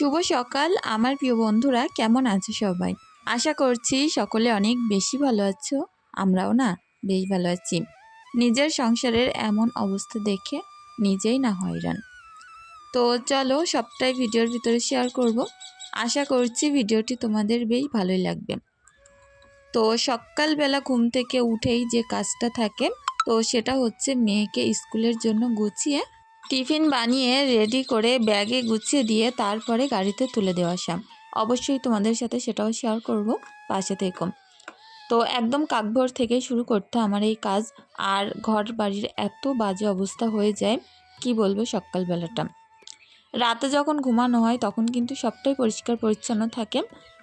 শুভ সকাল। আমার প্রিয় বন্ধুরা, কেমন আছো সবাই? আশা করছি সকলে অনেক বেশি ভালো আছো, আমরাও না বেশ ভালো আছি। নিজের সংসারের এমন অবস্থা দেখে নিজেই না হয়রান। তো চলো সবটাই ভিডিওর ভিতরে শেয়ার করব। আশা করছি ভিডিওটি তোমাদের বেশ ভালোই লাগবে। তো সকালবেলা ঘুম থেকে উঠেই যে কাজটা থাকে, তো সেটা হচ্ছে মেয়েকে স্কুলের জন্য গুছিয়ে টিফিন বানিয়ে রেডি করে ব্যাগে গুছিয়ে দিয়ে তারপরে গাড়িতে তুলে দেওয়া আসা। অবশ্যই তোমাদের সাথে সেটাও শেয়ার করব, পাশে থেকে। তো একদম কাকভোর থেকে শুরু করতে আমার এই কাজ, আর ঘর বাড়ির এত বাজে অবস্থা হয়ে যায়, কি বলব সকালবেলাটা। রাতে যখন ঘুমানো হয় তখন কিন্তু সবটাই পরিষ্কার পরিচ্ছন্ন থাকে,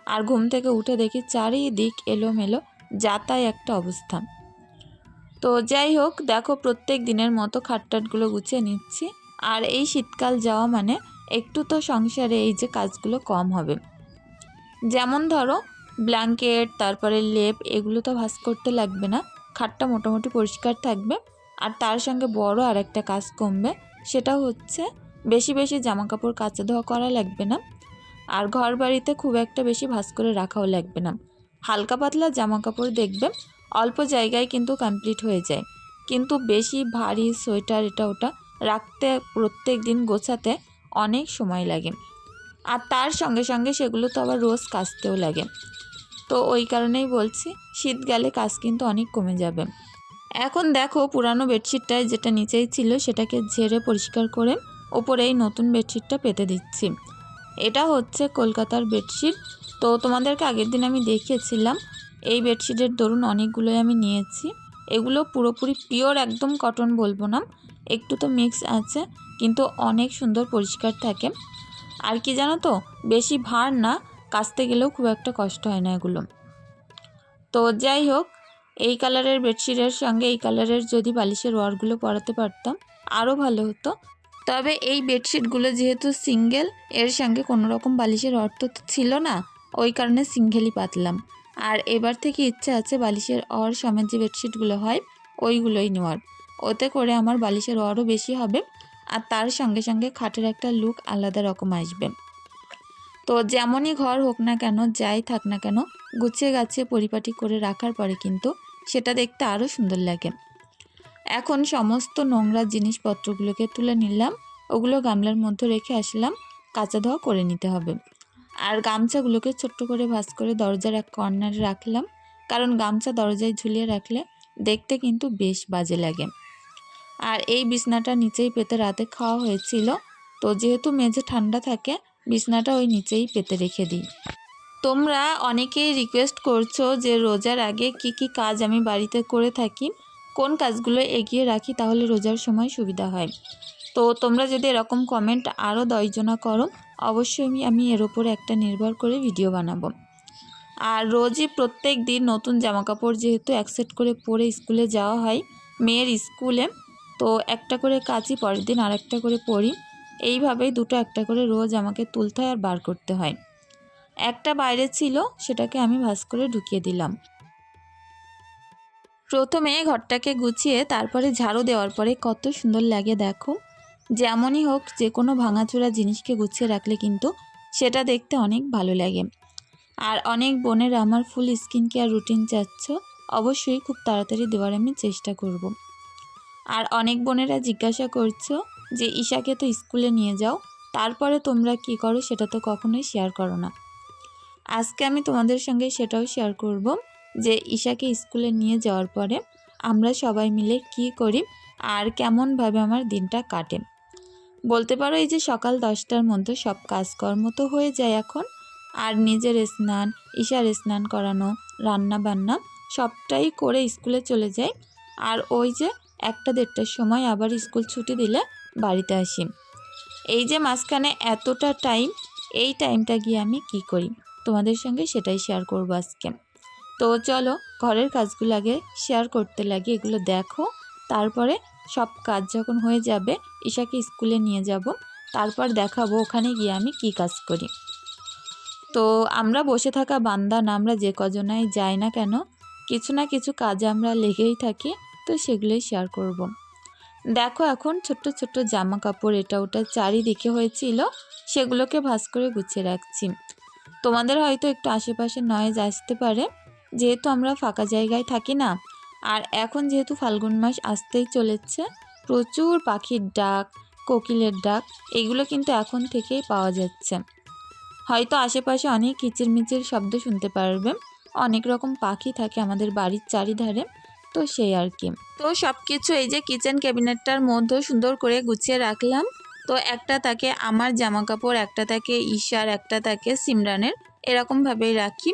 আর ঘুম থেকে উঠে দেখি চারিদিক এলোমেলো যাতায় একটা অবস্থা। তো যাই হোক, দেখো প্রত্যেক দিনের মতো খাটটাটগুলো গুছিয়ে নিচ্ছি। আর এই শীতকাল যাওয়া মানে একটু তো সংসারে এই যে কাজগুলো কম হবে। যেমন ধরো, ব্ল্যাঙ্কেট, তারপরে লেপ, এগুলো তো ভাস করতে লাগবে না। খাটটা মোটামুটি পরিষ্কার থাকবে। আর তার সঙ্গে বড় আর একটা কাজ কমবে, সেটা হচ্ছে বেশি বেশি জামা কাপড় কাচা ধোয়া করা লাগবে না। আর ঘর বাড়িতে খুব একটা বেশি ভাস করে রাখাও লাগবে না। হালকা পাতলা জামা কাপড় দেখবে, অল্প জায়গায় কিন্তু কমপ্লিট হয়ে যায়। কিন্তু বেশি ভারী সোয়েটার এটা ওটা রাখতে প্রত্যেক দিন গোছাতে অনেক সময় লাগে। আর তার সঙ্গে সঙ্গে সেগুলো তো আবার রোজ কাচতেও লাগে। তো ওই কারণেই বলছি, শীতকালে কাজ কিন্তু অনেক কমে যাবে। এখন দেখো পুরানো বেডশিটটায় যেটা নিচেই ছিল সেটাকে ঝেড়ে পরিষ্কার করে ওপরে এই নতুন বেডশিটটা পেতে দিচ্ছি। এটা হচ্ছে কলকাতার বেডশিট। তো তোমাদেরকে আগের দিন আমি দেখিয়েছিলাম, এই বেডশিটের দরুন অনেকগুলোই আমি নিয়েছি। এগুলো পুরোপুরি পিওর একদম কটন বলব না। একটু তো মিক্স আছে, কিন্তু অনেক সুন্দর পরিষ্কার থাকে। আর কি জানো তো, বেশি ভার না, কাচতে গেলেও খুব একটা কষ্ট হয় না এগুলো। তো যাই হোক, এই কালারের বেডশিটের সঙ্গে এই কালারের যদি বালিশের ওয়ারগুলো পরাতে পারতাম আরও ভালো হতো। তবে এই বেডশিটগুলো যেহেতু সিঙ্গেল এর সঙ্গে কোনো রকম বালিশের অর্থ তো ছিল না, ওই কারণে সিঙ্গেলই পাতলাম। আর এবার থেকে ইচ্ছা আছে বালিশের অর সমেত যে বেডশিটগুলো হয়, ওইগুলোই নেওয়ার। ওতে করে আমার বালিশের অরও বেশি হবে আর তার সঙ্গে সঙ্গে খাটের একটা লুক আলাদা রকম আসবে। তো যেমনই ঘর হোক না কেন, যাই থাক না কেন, গুছিয়ে গাছিয়ে পরিপাটি করে রাখার পরে কিন্তু সেটা দেখতে আরও সুন্দর লাগে। এখন সমস্ত নোংরা জিনিসপত্রগুলোকে তুলে নিলাম, ওগুলো গামলার মধ্যে রেখে আসলাম, কাঁচা ধোয়া করে নিতে হবে। আর গামছাগুলোকে ছোট্ট করে ভাঁজ করে দরজার এক কর্নারে রাখলাম, কারণ গামছা দরজায় ঝুলিয়ে রাখলে দেখতে কিন্তু বেশ বাজে লাগে। আর এই বিছনাটা নিচেই পেতে রাতে খাওয়া হয়েছিল। তো যেহেতু মেঝে ঠান্ডা থাকে, বিছনাটা ওই নিচেই পেতে রেখে দিই। তোমরা অনেকেই রিকোয়েস্ট করছ যে রোজার আগে কি কি কাজ আমি বাড়িতে করে থাকি, কোন কাজগুলো এগিয়ে রাখি তাহলে রোজার সময় সুবিধা হয়। তো তোমরা যদি এরকম কমেন্ট আরও দশজনা করো, অবশ্যই আমি আমি এর ওপরে একটা নির্ভর করে ভিডিও বানাবো। আর রোজই প্রত্যেক দিন নতুন জামাকাপড় যেহেতু এক সেট করে পরে স্কুলে যাওয়া হয়, মেয়ের স্কুলে তো একটা করে কাচি, পরের দিন আর একটা করে পরি। এইভাবেই দুটো একটা করে রোজ আমাকে তুলতে হয় আর বার করতে হয়। একটা বাইরে ছিল, সেটাকে আমি ভাস করে ঢুকিয়ে দিলাম। প্রথমে ঘরটাকে গুছিয়ে তারপরে ঝাড়ু দেওয়ার পরে কত সুন্দর লাগে দেখো। যেমনই হোক যে কোনো ভাঙাচোরা জিনিসকে গুছিয়ে রাখলে কিন্তু সেটা দেখতে অনেক ভালো লাগে। আর অনেক বোনের, আমার ফুল স্কিন কেয়ার রুটিন চাচ্ছ, অবশ্যই খুব তাড়াতাড়ি দেওয়ার আমি চেষ্টা করব। আর অনেক বোনেরা জিজ্ঞাসা করছ যে, ঈশাকে তো স্কুলে নিয়ে যাও, তারপরে তোমরা কি করো সেটা তো কখনোই শেয়ার করো না। আজকে আমি তোমাদের সঙ্গে সেটাও শেয়ার করব যে, ঈশাকে স্কুলে নিয়ে যাওয়ার পরে আমরা সবাই মিলে কি করি আর কেমনভাবে আমার দিনটা কাটে। বলতে পারো, এই যে সকাল দশটার মধ্যে সব কাজকর্ম তো হয়ে যায় এখন, আর নিজের স্নান, ঈশার স্নান করানো রান্না বান্না সবটাই করে স্কুলে চলে যাই। আর ওই যে একটা দেড়টার সময় আবার স্কুল ছুটি দিলে বাড়িতে আসি। এই যে মাঝখানে এতটা টাইম এই টাইমটা গিয়ে আমি কি করি? তোমাদের সঙ্গে সেটাই শেয়ার করব আজকে। তো চলো, ঘরের কাজগুলো আগে শেয়ার করতে লাগে, এগুলো দেখো। তারপরে সব কাজ যখন হয়ে যাবে, ঈশাকে স্কুলে নিয়ে যাব। তারপর দেখাবো ওখানে গিয়ে আমি কি কাজ করি। তো আমরা বসে থাকা বান্দা না, আমরা যে কজনাই যাই না কেন, কিছু না কিছু কাজে আমরা লেগেই থাকি। তো সেগুলোই শেয়ার করব। দেখো এখন ছোট্ট ছোট্ট জামা কাপড় এটা ওটা চারিদিকে হয়েছিল, সেগুলোকে ভাস করে গুছিয়ে রাখছি তোমাদের হয়তো একটু আশেপাশে নয়েজ আসতে পারে, যেহেতু আমরা ফাঁকা জায়গায় থাকি না, আর এখন যেহেতু ফাল্গুন মাস আসতেই চলেছে, প্রচুর পাখির ডাক, কোকিলের ডাক, এগুলো কিন্তু এখন থেকেই পাওয়া যাচ্ছে হয়তো আশেপাশে অনেক কিচিরমিচির শব্দ শুনতে পারবে, অনেক রকম পাখি থাকে আমাদের বাড়ির চারিধারে তো সেই আর কি। তো সব কিছু এই যে কিচেন ক্যাবিনেটটার মধ্যে সুন্দর করে গুছিয়ে রাখলাম। তো একটা তাকে আমার জামা কাপড় একটা তাকে ঈশার, একটা তাকে সিমরানের। এরকমভাবেই রাখি।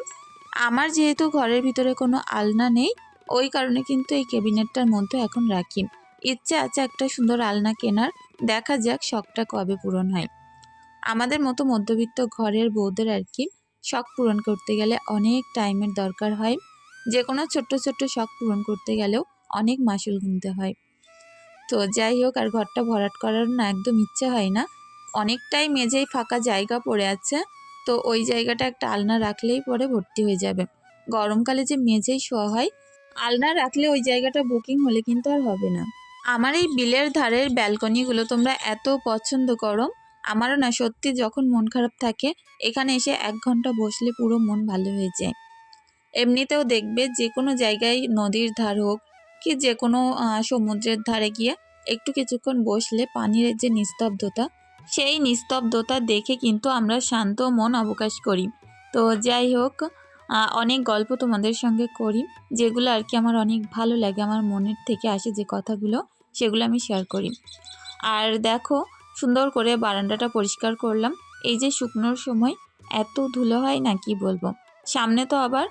আমার যেহেতু ঘরের ভিতরে কোনো আলনা নেই, ওই কারণে কিন্তু এই ক্যাবিনেটটার মধ্যে এখন রাখি। ইচ্ছে আছে একটা সুন্দর আলনা কেনার। দেখা যাক শখটা কবে পূরণ হয়। আমাদের মতো মধ্যবিত্ত ঘরের বউদের আর কি, শখ পূরণ করতে গেলে অনেক টাইমের দরকার হয়। যে কোনো ছোট্ট ছোট্ট শখ পূরণ করতে গেলেও অনেক মাসুল গুনতে হয়। তো যাই হোক, আর ঘরটা ভরাট করার না একদম ইচ্ছে হয় না। অনেকটাই মেঝেই ফাঁকা জায়গা পড়ে আছে, তো ওই জায়গাটা একটা আলনা রাখলেই পরে ভর্তি হয়ে যাবে। গরমকালে যে মেঝেই শোয়া হয়, আলনা রাখলে ওই জায়গাটা বুকিং হলে কিন্তু আর হবে না। আমার এই বিলের ধারের ব্যালকনিগুলো তোমরা এত পছন্দ করো, আমারও না সত্যি যখন মন খারাপ থাকে, এখানে এসে এক ঘণ্টা বসলে পুরো মন ভালো হয়ে যায়। এমনিতেও দেখবে যে কোনো জায়গায় নদীর ধার হোক কি যে কোনো সমুদ্রের ধারে গিয়ে একটু কিছুক্ষণ বসলে পানির যে নিস্তব্ধতা, সেই নিস্তব্ধতা দেখে কিন্তু আমরা শান্ত মন অবকাশ করি। তো যাই হোক অনেক গল্প তোমাদের সঙ্গে করি, যেগুলো আর কি আমার অনেক ভালো লাগে, আমার মনের থেকে আসে যে কথাগুলো, সেগুলো আমি শেয়ার করি। আর দেখো, সুন্দর করে বারান্দাটা পরিষ্কার করলাম। এই যে শুকনোর সময়, এত ধুলো হয় না, কি বলব? সামনে তো আবার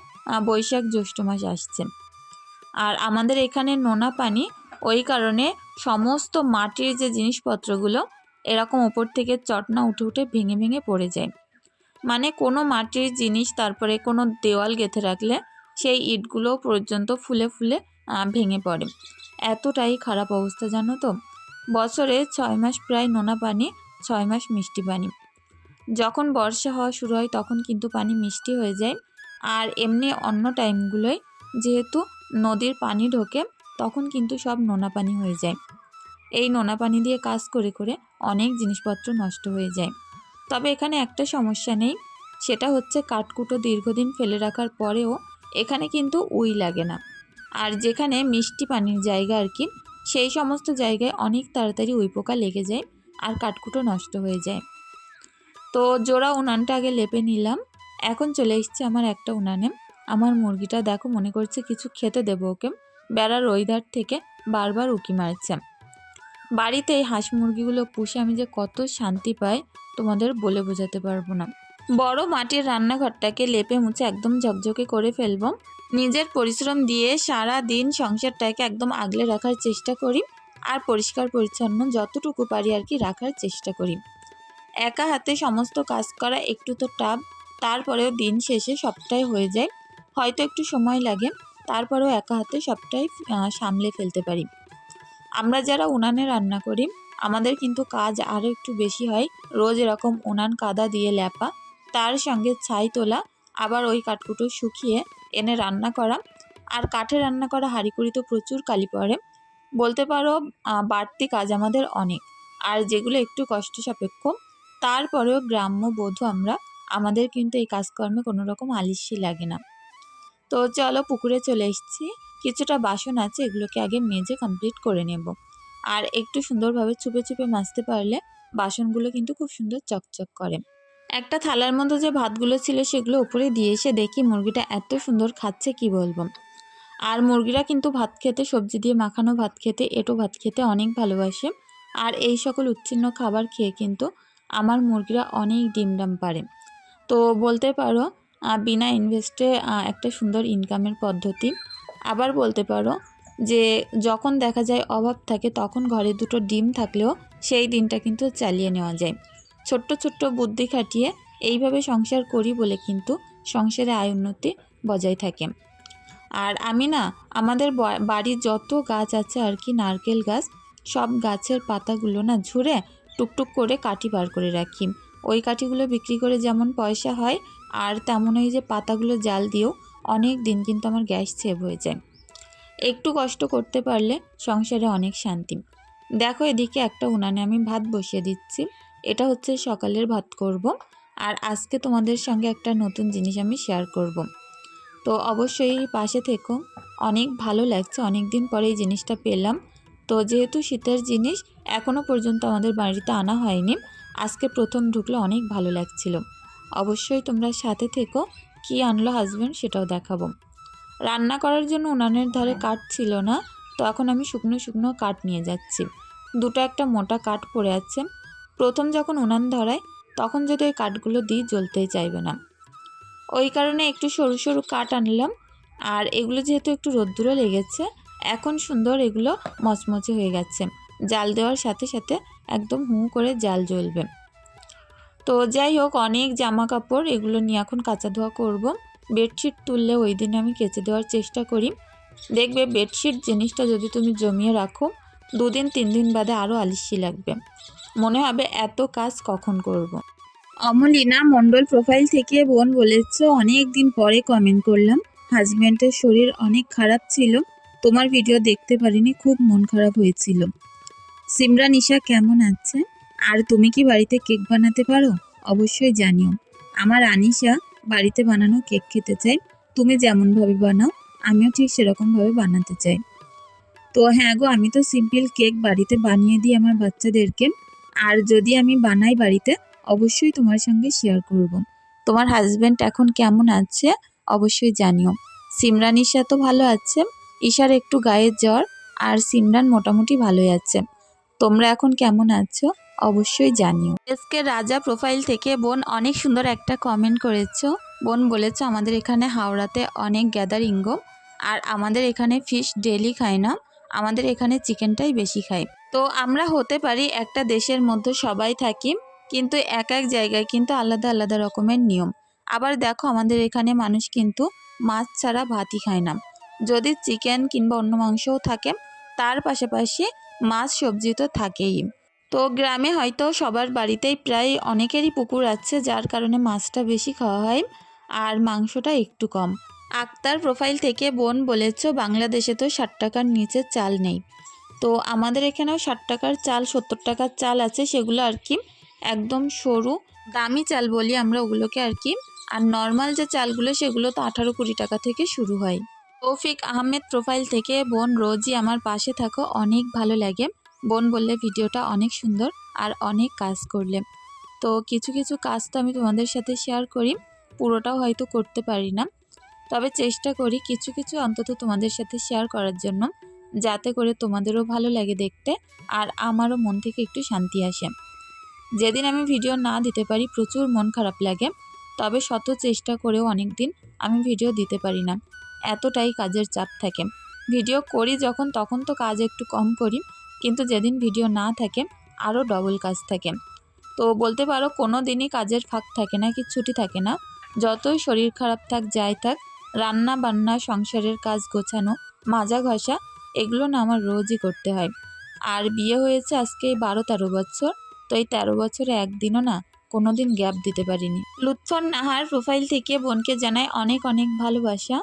বৈশাখ জ্যৈষ্ঠ মাস আসছে। আর আমাদের এখানে নোনা পানি, ওই কারণে সমস্ত মাটির যে জিনিসপত্রগুলো, এরকম ওপর থেকে চটনা উঠে উঠে ভেঙে ভেঙে পড়ে যায়। মানে কোনো মাটির জিনিস, তারপরে কোনো দেওয়াল গেঁথে রাখলে সেই ইটগুলো পর্যন্ত ফুলে ফুলে ভেঙে পড়ে। এতটাই খারাপ অবস্থা, জানো তো? বছরে ছয় মাস প্রায় নোনা পানি, ছয় মাস মিষ্টি পানি। যখন বর্ষা হওয়া শুরু হয়, তখন কিন্তু পানি মিষ্টি হয়ে যায়। আর এমনি অন্য টাইমগুলোয় যেহেতু নদীর পানি ঢোকে, তখন কিন্তু সব নোনা পানি হয়ে যায়। এই নোনা পানি দিয়ে কাজ করে করে অনেক জিনিসপত্র নষ্ট হয়ে যায়। তবে এখানে একটা সমস্যা নেই, সেটা হচ্ছে কাঠকুটো দীর্ঘদিন ফেলে রাখার পরেও এখানে কিন্তু উই লাগে না। আর যেখানে মিষ্টি পানির জায়গা আর কি, সেই সমস্ত জায়গায় অনেক তাড়াতাড়ি উই পোকা লেগে যায় আর কাঠকুটো নষ্ট হয়ে যায়। তো জোড়া উনানটা আগে লেপে নিলাম। এখন চলে এসছে আমার একটা উনানে। আমার মুরগিটা দেখো মনে করছে কিছু খেতে দেবো ওকে। বেড়ার ওই ধার থেকে বারবার উকি মারছে। বাড়িতে এই হাঁস মুরগিগুলো পুষে আমি যে কত শান্তি পাই, তোমাদের বলে বোঝাতে পারব না। বড় মাটির রান্নাঘরটাকে লেপে মুছে একদম ঝকঝকে করে ফেলব। নিজের পরিশ্রম দিয়ে সারা দিন সংসারটাকে একদম আগলে রাখার চেষ্টা করি আর পরিষ্কার পরিচ্ছন্ন যতটুকু পারি আর কি রাখার চেষ্টা করি। একা হাতে সমস্ত কাজ করা একটু তো টাব তারপরেও দিন শেষে সবটাই হয়ে যায়। হয়তো একটু সময় লাগে, তারপরেও একা হাতে সবটাই সামলে ফেলতে পারি। আমরা যারা উনানে রান্না করি, আমাদের কিন্তু কাজ আরও একটু বেশি হয়। রোজ এরকম উনান কাদা দিয়ে ল্যাপা, তার সঙ্গে ছাই তোলা, আবার ওই কাঠকুটো শুকিয়ে এনে রান্না করা। আর কাঠে রান্না করা হাঁড়িকুড়ি তো প্রচুর কালি পড়ে। বলতে পারো বাড়তি কাজ আমাদের অনেক। আর যেগুলো একটু কষ্ট সাপেক্ষ তারপরেও গ্রাম্য বোধ আমরা আমাদের কিন্তু এই কাজকর্মে কোনো রকম আলিস্যি লাগে না। তো চলো পুকুরে চলে এসেছি। কিছুটা বাসন আছে, এগুলোকে আগে মেজে কমপ্লিট করে নেব। আর একটু সুন্দরভাবে চুপে চুপে মাজতে পারলে বাসনগুলো কিন্তু খুব সুন্দর চকচক করে। একটা থালার মধ্যে যে ভাতগুলো ছিল সেগুলো উপরে দিয়ে এসে দেখি মুরগিটা এত সুন্দর খাচ্ছে কি বলব। আর মুরগিরা কিন্তু ভাত খেতে, সবজি দিয়ে মাখানো ভাত খেতে, এটো ভাত খেতে অনেক ভালোবাসে। আর এই সকল উচ্ছিন্ন খাবার খেয়ে কিন্তু আমার মুরগিরা অনেক ডিম ডাম পারে। তো বলতে পারো বিনা ইনভেস্টে একটা সুন্দর ইনকামের পদ্ধতি। আবার বলতে পারো যে, যখন দেখা যায় অভাব থাকে, তখন ঘরে দুটো ডিম থাকলেও সেই দিনটা কিন্তু চালিয়ে নেওয়া যায়। ছোট্ট ছোট্ট বুদ্ধি খাটিয়ে এইভাবে সংসার করি বলে কিন্তু সংসারে আয় উন্নতি বজায় থাকে। আর আমি না, আমাদের বাড়ির যত গাছ আছে আর কি, নারকেল গাছ, সব গাছের পাতাগুলো না ঝুড়ে টুকটুক করে কাঠি বার করে রাখি। ওই কাঠিগুলো বিক্রি করে যেমন পয়সা হয়, আর তেমন ওই যে পাতাগুলো জাল দিয়েও অনেক দিন কিন্তু আমার গ্যাস সেভ হয়ে যায়। একটু কষ্ট করতে পারলে সংসারে অনেক শান্তি। দেখো এদিকে একটা উনানে আমি ভাত বসিয়ে দিচ্ছি। এটা হচ্ছে সকালের ভাত করব, আর আজকে তোমাদের সঙ্গে একটা নতুন জিনিস আমি শেয়ার করব। তো অবশ্যই পাশে থেকো। অনেক ভালো লাগছে অনেক দিন পরে এই জিনিসটা পেলাম। তো যেহেতু শীতের জিনিস এখনও পর্যন্ত আমাদের বাড়িতে আনা হয়নি। আজকে প্রথম ঢুকলে অনেক ভালো লাগছিল। অবশ্যই তোমরা সাথে থেকো, কি আনলো হাজব্যান্ড সেটাও দেখাবো। রান্না করার জন্য উনানের ধারে কাঠ ছিল না, তো এখন আমি শুকনো শুকনো কাঠ নিয়ে যাচ্ছি। দুটো একটা মোটা কাঠ পড়ে আছে। প্রথম যখন উনান ধরায়, তখন যদি ওই কাঠগুলো দিই জ্বলতেই চাইবে না। ওই কারণে একটু সরু সরু কাঠ আনলাম, আর এগুলো যেহেতু একটু রোদ্দুরও লেগেছে, এখন সুন্দর এগুলো মচমচে হয়ে গেছে। জাল দেওয়ার সাথে সাথে একদম হু করে জাল জ্বলবে। তো যাই হোক, অনেক জামা কাপড় এগুলো নিয়ে এখন কাঁচা ধোয়া করব। বেডশিট তুললে ওই দিন আমি কেচে দেওয়ার চেষ্টা করি। দেখবে বেডশিট জিনিসটা যদি তুমি জমিয়ে রাখো, দুদিন, তিন দিন বাদে আরও আলিশি লাগবে। মনে হবে এত কাজ কখন করব। অমলিনা মণ্ডল প্রোফাইল থেকে বোন বলেছ, অনেক দিন পরে কমেন্ট করলাম। হাজব্যান্ডের শরীর অনেক খারাপ ছিল। তোমার ভিডিও দেখতে পারিনি, খুব মন খারাপ হয়েছিল। সিমরান, ঈশা কেমন আছে? আর তুমি কি বাড়িতে কেক বানাতে পারো? অবশ্যই জানিও। আমার আনিশা বাড়িতে বানানো কেক খেতে চাই তুমি যেমনভাবে বানাও, আমিও ঠিক সেরকমভাবে বানাতে চাই। তো হ্যাঁ গো, আমি তো সিম্পল কেক বাড়িতে বানিয়ে দিই আমার বাচ্চাদেরকে। আর যদি আমি বানাই বাড়িতে, অবশ্যই তোমার সঙ্গে শেয়ার করব। তোমার হাজব্যান্ড এখন কেমন আছে? অবশ্যই জানিও। সিমরান, ঈশা তো ভালো আছে। ঈশার একটু গায়ের জ্বর, আর সিমরান মোটামুটি ভালোই আছে। তোমরা এখন কেমন আছো? অবশ্যই জানিও। এসকে রাজা প্রোফাইল থেকে বোন অনেক সুন্দর একটা কমেন্ট করেছ। বোন বলেছ আমাদের এখানে হাওড়াতে অনেক গ্যাদারিং গো। আর আমাদের এখানে ফিশ ডেলি খায় না। আমাদের এখানে চিকেনটাই বেশি খাই তো আমরা হতে পারি একটা দেশের মধ্যে সবাই থাকি, কিন্তু এক এক জায়গায় কিন্তু আলাদা আলাদা রকমের নিয়ম। আবার দেখো আমাদের এখানে মানুষ কিন্তু মাছ ছাড়া ভাতই খায় না। যদি চিকেন কিংবা অন্য মাংসও থাকে, তার পাশাপাশি মাছ সবজি তো থাকেই। তো গ্রামে হয়তো সবার বাড়িতেই প্রায় অনেকেরই পুকুর আছে, যার কারণে মাছটা বেশি খাওয়া হয় আর মাংসটা একটু কম। আক্তার প্রোফাইল থেকে বোন বলেছ, বাংলাদেশে তো ষাট টাকার নিচে চাল নেই। তো আমাদের এখানেও ষাট টাকার চাল, সত্তর টাকার চাল আছে, সেগুলো আর কি একদম সরু, দামি চাল বলি আমরা ওগুলোকে আর কি। আর নর্মাল যে চালগুলো, সেগুলো তো আঠারো কুড়ি টাকা থেকে শুরু হয়। তৌফিক আহমেদ প্রোফাইল থেকে, বোন রোজই আমার পাশে থাকো, অনেক ভালো লাগে। বোন বললে ভিডিওটা অনেক সুন্দর আর অনেক কাজ করলে। তো কিছু কিছু কাজ তো আমি তোমাদের সাথে শেয়ার করি, পুরোটাও হয়তো করতে পারি না। তবে চেষ্টা করি কিছু কিছু অন্তত তোমাদের সাথে শেয়ার করার জন্য, যাতে করে তোমাদেরও ভালো লাগে দেখতে আর আমারও মন থেকে একটু শান্তি আসে। যেদিন আমি ভিডিও না দিতে পারি প্রচুর মন খারাপ লাগে, তবে শত চেষ্টা করেও অনেক দিন আমি ভিডিও দিতে পারি না। এতটাই কাজের চাপ থাকে। ভিডিও করি যখন, তখন তো কাজ একটু কম করি, কিন্তু যেদিন ভিডিও না থাকে, আরও ডবল কাজ থাকে। তো বলতে পারো, কোনো দিনই কাজের ফাঁক থাকে না, কি ছুটি থাকে না। যতই শরীর খারাপ থাক, যাই থাক, রান্না বান্না, সংসারের কাজ গোছানো, মাজা ঘষা, এগুলো না আমার রোজই করতে হয়। আর বিয়ে হয়েছে আজকে বারো তেরো বছর, তো এই তেরো বছরে একদিনও না কোনো দিন গ্যাপ দিতে পারিনি। লুৎফর নাহার প্রোফাইল থেকে বোনকে জানায় অনেক অনেক ভালোবাসা।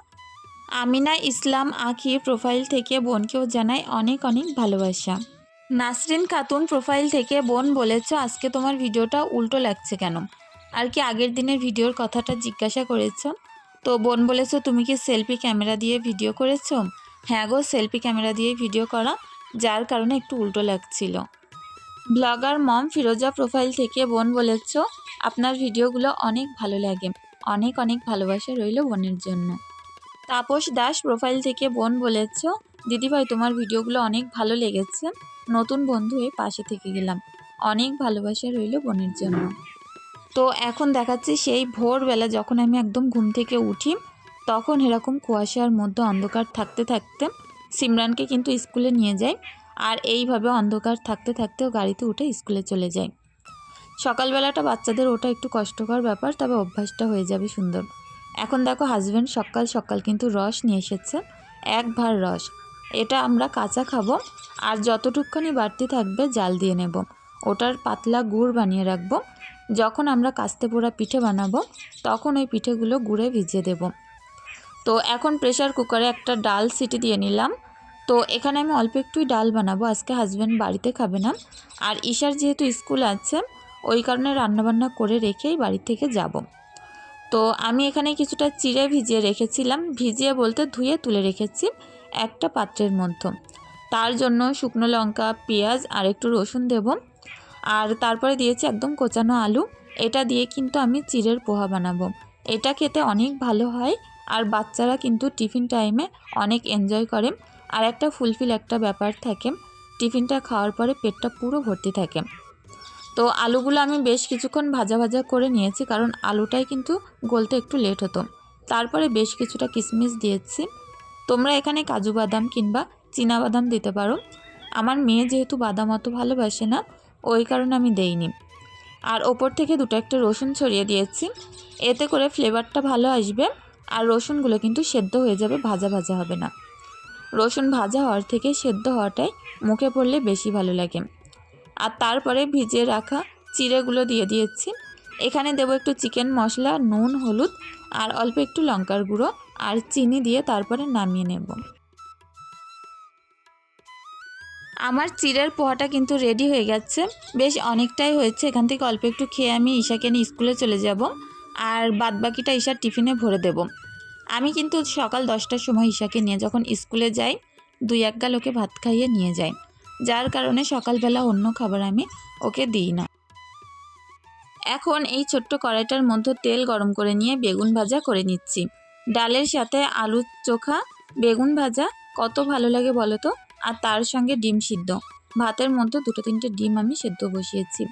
আমিনা ইসলাম আখি প্রোফাইল থেকে বোনকেও জানাই অনেক অনেক ভালোবাসা। নাসরিন খাতুন প্রোফাইল থেকে বোন বলেছ, আজকে তোমার ভিডিওটা উল্টো লাগছে কেন? আর কি আগের দিনের ভিডিওর কথাটা জিজ্ঞাসা করেছ? তো বোন বলেছ, তুমি কি সেলফি ক্যামেরা দিয়ে ভিডিও করেছ? হ্যাঁ গো, সেলফি ক্যামেরা দিয়ে ভিডিও করা, যার কারণে একটু উল্টো লাগছিল। ব্লগার মম ফিরোজা প্রোফাইল থেকে বোন বলেছ, আপনার ভিডিওগুলো অনেক ভালো লাগে, অনেক অনেক ভালোবাসা রইল বোনের জন্য। তাপস দাস প্রোফাইল থেকে বোন বলেছ, দিদিভাই, তোমার ভিডিওগুলো অনেক ভালো লেগেছে। নতুন বন্ধু হয়ে পাশে থেকে গেলাম। অনেক ভালোবাসা রইল বোনের জন্য। তো এখন দেখাচ্ছি সেই ভোরবেলা যখন আমি একদম ঘুম থেকে উঠি, তখন এরকম কুয়াশার মধ্যে অন্ধকার থাকতে থাকতে সিমরানকে কিন্তু স্কুলে নিয়ে যাই আর এইভাবে অন্ধকার থাকতে থাকতেও গাড়িতে উঠে স্কুলে চলে যাই। সকালবেলাটা বাচ্চাদের ওটা একটু কষ্টকর ব্যাপার, তবে অভ্যাসটা হয়ে যাবে সুন্দর। এখন দেখো হাজব্যান্ড সকাল সকাল কিন্তু রস নিয়ে এসেছে। এক ভার রস। এটা আমরা কাঁচা খাব আর যতটুকখানি বাড়তি থাকবে জাল দিয়ে নেব। ওটার পাতলা গুড় বানিয়ে রাখব। যখন আমরা কাস্তে পোড়া পিঠে বানাবো, তখন ওই পিঠেগুলো গুড়ে ভিজিয়ে দেব। তো এখন প্রেশার কুকারে একটা ডাল সিটি দিয়ে নিলাম। তো এখানে আমি অল্প একটুই ডাল বানাবো, আজকে হাজব্যান্ড বাড়িতে খাবে না। আর ঈশার যেহেতু স্কুল আছে, ওই কারণে রান্নাবান্না করে রেখেই বাড়ি থেকে যাব। তো আমি এখানে কিছুটা চিড়ে ভিজিয়ে রেখেছিলাম, ভিজিয়ে বলতে ধুয়ে তুলে রেখেছি একটা পাত্রের মধ্যে। তার জন্য শুকনো লঙ্কা, পেঁয়াজ আর একটু রসুন দেব। আর তারপরে দিয়েছি একদম কোচানো আলু। এটা দিয়ে কিন্তু আমি চিড়ের পোহা বানাবো। এটা খেতে অনেক ভালো হয় আর বাচ্চারা কিন্তু টিফিন টাইমে অনেক এনজয় করে। আর একটা ফুলফিল একটা ব্যাপার থাকে, টিফিনটা খাওয়ার পরে পেটটা পুরো ভর্তি থাকে। তো আলুগুলো আমি বেশ কিছুক্ষণ ভাজা ভাজা করে নিয়েছি, কারণ আলুটাই কিন্তু গলতে একটু লেট হতো। তারপরে বেশ কিছুটা কিশমিশ দিয়েছি। তোমরা এখানে কাজু বাদাম কিংবা চীনা বাদাম দিতে পারো। আমার মেয়ে যেহেতু বাদাম অত ভালোবাসে না, ওই কারণে আমি দেইনি। আর ওপর থেকে দুটো একটা রসুন ছড়িয়ে দিয়েছি। এতে করে ফ্লেভারটা ভালো আসবে আর রসুনগুলো কিন্তু সেদ্ধ হয়ে যাবে, ভাজা ভাজা হবে না। রসুন ভাজা হওয়ার থেকে সেদ্ধ হওয়াটাই মুখে পড়লে বেশি ভালো লাগে। আর তারপরে ভিজিয়ে রাখা চিড়েগুলো দিয়ে দিয়েছি। এখানে দেবো একটু চিকেন মশলা, নুন, হলুদ আর অল্প একটু লঙ্কার গুঁড়ো আর চিনি দিয়ে তারপরে নামিয়ে নেব। আমার চিড়ের পোহাটা কিন্তু রেডি হয়ে গেছে। বেশ অনেকটাই হয়েছে। এখান থেকে অল্প একটু খেয়ে আমি ঈশাকে নিয়ে স্কুলে চলে যাব আর বাদবাকিটা ঈশার টিফিনে ভরে দেব। আমি কিন্তু সকাল দশটার সময় ঈশাকে নিয়ে যখন স্কুলে যাই, দুই এক গাল ওকে ভাত খাইয়ে নিয়ে যাই। যার কারণে সকালবেলা অন্য খাবার আমি ওকে দিই না। এখন এই ছোট্ট কড়াইটার মধ্যে তেল গরম করে নিয়ে বেগুন ভাজা করে নিচ্ছি। ডালের সাথে আলু চোখা, বেগুন ভাজা, কত ভালো লাগে বলো তো? আর তার সঙ্গে ডিম সিদ্ধ। ভাতের মধ্যে দুটো তিনটে ডিম আমি সেদ্ধ বসিয়েছি।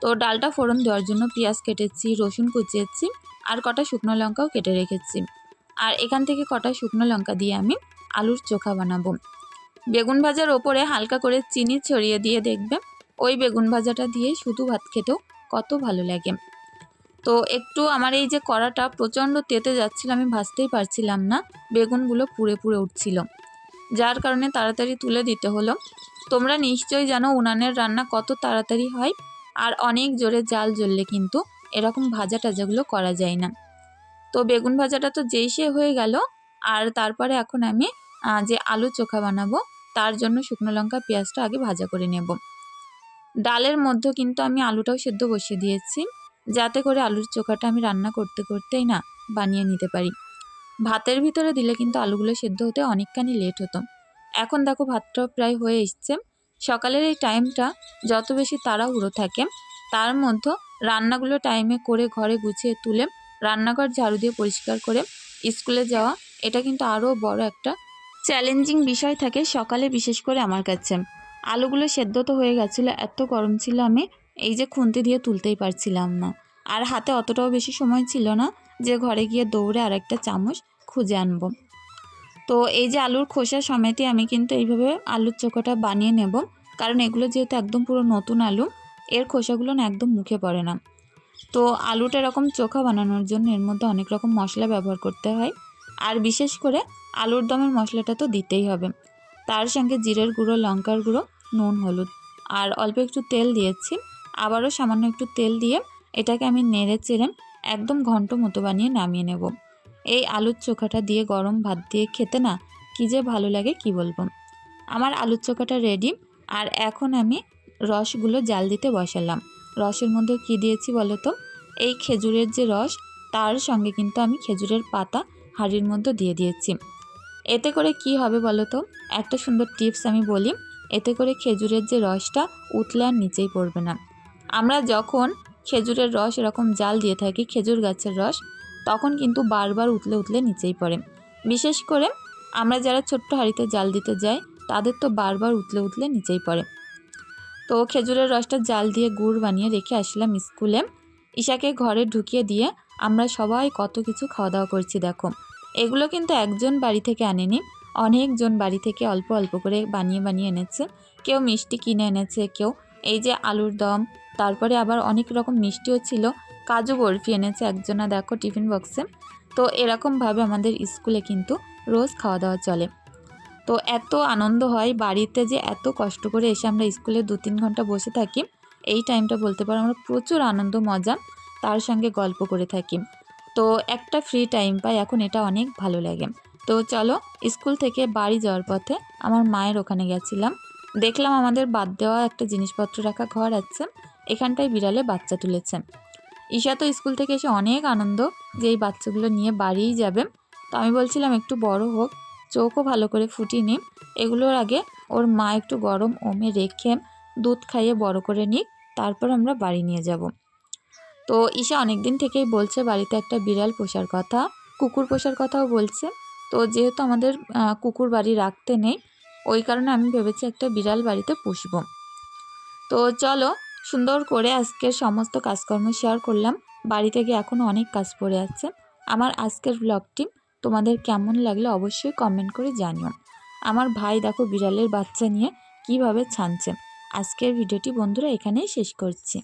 তো ডালটা ফোড়ন দেওয়ার জন্য পেঁয়াজ কেটেছি, রসুন কুচিয়েছি, আর কটা শুকনো লঙ্কাও কেটে রেখেছি। আর এখান থেকে কটা শুকনো লঙ্কা দিয়ে আমি আলুর চোখা বানাবো। বেগুন ভাজার ওপরে হালকা করে চিনি ছড়িয়ে দিয়ে দেখবে। ওই বেগুন ভাজাটা দিয়ে শুধু ভাত খেতেও কত ভালো লাগে। তো একটু আমার এই যে কড়াটা প্রচণ্ড তেতে যাচ্ছিল, আমি ভাজতেই পারছিলাম না। বেগুনগুলো পুড়ে পুড়ে উঠছিল। যার কারণে তাড়াতাড়ি তুলে দিতে হলো। তোমরা নিশ্চয়ই জানো উনানের রান্না কত তাড়াতাড়ি হয়, আর অনেক জোরে জাল জ্বললে কিন্তু এরকম ভাজা টাজাগুলো করা যায় না। তো বেগুন ভাজাটা তো যেই সে হয়ে গেল, আর তারপরে এখন আমি যে আলু চোখা বানাবো তার জন্য শুকনো লঙ্কা, পেঁয়াজটা আগে ভাজা করে নেব। ডালের মধ্যে কিন্তু আমি আলুটাও সেদ্ধ বসিয়ে দিয়েছি, যাতে করে আলুর চোখাটা আমি রান্না করতে করতেই না বানিয়ে নিতে পারি। ভাতের ভিতরে দিলে কিন্তু আলুগুলো সেদ্ধ হতে অনেকখানি লেট হতো। এখন দেখো ভাতটাও প্রায় হয়ে এসছে। সকালের এই টাইমটা যত বেশি তাড়াহুড়ো থাকে, তার মধ্যে রান্নাগুলো টাইমে করে ঘরে গুছিয়ে তুলে রান্নাঘর ঝাড়ু দিয়ে পরিষ্কার করে স্কুলে যাওয়া, এটা কিন্তু আরও বড় একটা চ্যালেঞ্জিং বিষয় থাকে সকালে বিশেষ করে আমার কাছে। আলুগুলো সেদ্ধ তো হয়ে গেছিল, এত গরম ছিল আমি, এই যে খুন্তি দিয়ে তুলতেই পারছিলাম না। আর হাতে অতটাও বেশি সময় ছিল না যে ঘরে গিয়ে দৌড়ে আর একটা চামচ খুঁজে আনব। তো এই যে আলুর খোসা সমেতই আমি কিন্তু এইভাবে আলুর চোখাটা বানিয়ে নেব, কারণ এগুলো যেহেতু একদম পুরো নতুন আলু, এর খোসাগুলো না একদম মুখে পড়ে না। তো আলুটা এরকম চোখা বানানোর জন্য এর মধ্যে অনেক রকম মশলা ব্যবহার করতে হয়। আর বিশেষ করে আলুর দমের মশলাটা তো দিতেই হবে। তার সঙ্গে জিরের গুঁড়ো, লঙ্কার গুঁড়ো, নুন, হলুদ। আর অল্প একটু তেল দিয়েছি। আবারও সামান্য একটু তেল দিয়ে এটাকে আমি নেড়ে চেড়ে একদম ঘন্ট মতো বানিয়ে নামিয়ে নেব। এই আলুর চোখাটা দিয়ে গরম ভাত দিয়ে খেতে না কী যে ভালো লাগে কি বলব? আমার আলুর চোখাটা রেডি আর এখন আমি রসগুলো জাল দিতে বসালাম। রসের মধ্যে কি দিয়েছি বলো তো? এই খেজুরের যে রস, তার সঙ্গে কিন্তু আমি খেজুরের পাতা হাঁড়ির মধ্যে দিয়ে দিয়েছি। এতে করে কি হবে বলো তো? একটা সুন্দর টিপস আমি বলি, এতে করে খেজুরের যে রসটা উতলে আর নিচেই পড়বে না। আমরা যখন খেজুরের রস এরকম জাল দিয়ে থাকি, খেজুর গাছের রস, তখন কিন্তু বারবার উতলে উতলে নিচেই পড়ে। বিশেষ করে আমরা যারা ছোট্ট হাঁড়িতে জাল দিতে যাই, তাদের তো বারবার উতলে উতলে নিচেই পড়ে। তো খেজুরের রসটা জাল দিয়ে গুড় বানিয়ে রেখে আসলাম স্কুলে। ঈশাকে ঘরে ঢুকিয়ে দিয়ে আমরা সবাই কত কিছু খাওয়া দাওয়া করছি দেখো। এগুলো কিন্তু একজন বাড়ি থেকে আনেনি। অনেকজন বাড়ি থেকে অল্প অল্প করে বানিয়ে বানিয়ে এনেছে। কেউ মিষ্টি কিনে এনেছে, কেউ এই যে আলুর দম, তারপরে আবার অনেক রকম মিষ্টিও ছিল। কাজু বরফি এনেছে একজনা, দেখো টিফিন বক্সে। তো এরকমভাবে আমাদের স্কুলে কিন্তু রোজ খাওয়া দাওয়া চলে। তো এত আনন্দ হয়, বাড়িতে যে এত কষ্ট করে এসে আমরা স্কুলে দু তিন ঘণ্টা বসে থাকি, এই টাইমটা বলতে পারো, আমরা প্রচুর আনন্দ, মজা, তার সঙ্গে গল্প করে থাকি। তো একটা ফ্রি টাইম পাই, এখন এটা অনেক ভালো লাগে। তো চলো স্কুল থেকে বাড়ি যাওয়ার পথে আমার মায়ের ওখানে গেছিলাম। দেখলাম আমাদের বাদ দেওয়া একটা জিনিসপত্র রাখা ঘর আছে, এখানটায় বিড়ালে বাচ্চা তুলেছে। ঈশা তো স্কুল থেকে এসে অনেক আনন্দ যে এই বাচ্চাগুলো নিয়ে বাড়িই যাবে। তো আমি বলছিলাম, একটু বড় হোক, চোখও ভালো করে ফুটিয়ে নিই এগুলোর আগে ওর মা একটু গরম ওমে রেখে দুধ খাইয়ে বড় করে নিক, তারপর আমরা বাড়ি নিয়ে যাব। তো ঈশা অনেক দিন থেকেই বলছে বাড়িতে একটা বিড়াল পোষার কথা, কুকুর পোষার কথাও বলছে। তো যেহেতু আমাদের কুকুর বাড়ি রাখতে নেই, ওই কারণে আমি ভেবেছি একটা বিড়াল বাড়িতে পুষব। তো চলো, সুন্দর করে আজকের সমস্ত কাজকর্ম শেয়ার করলাম। বাড়ি থেকে এখন অনেক কাজ পড়ে আছে। আমার আজকের ব্লগটি তোমাদের কেমন লাগল অবশ্যই কমেন্ট করে জানিও। আমার ভাই দেখো বিড়ালের বাচ্চা নিয়ে কীভাবে ছানছে। আজকের ভিডিওটি বন্ধুরা এখানেই শেষ করছি।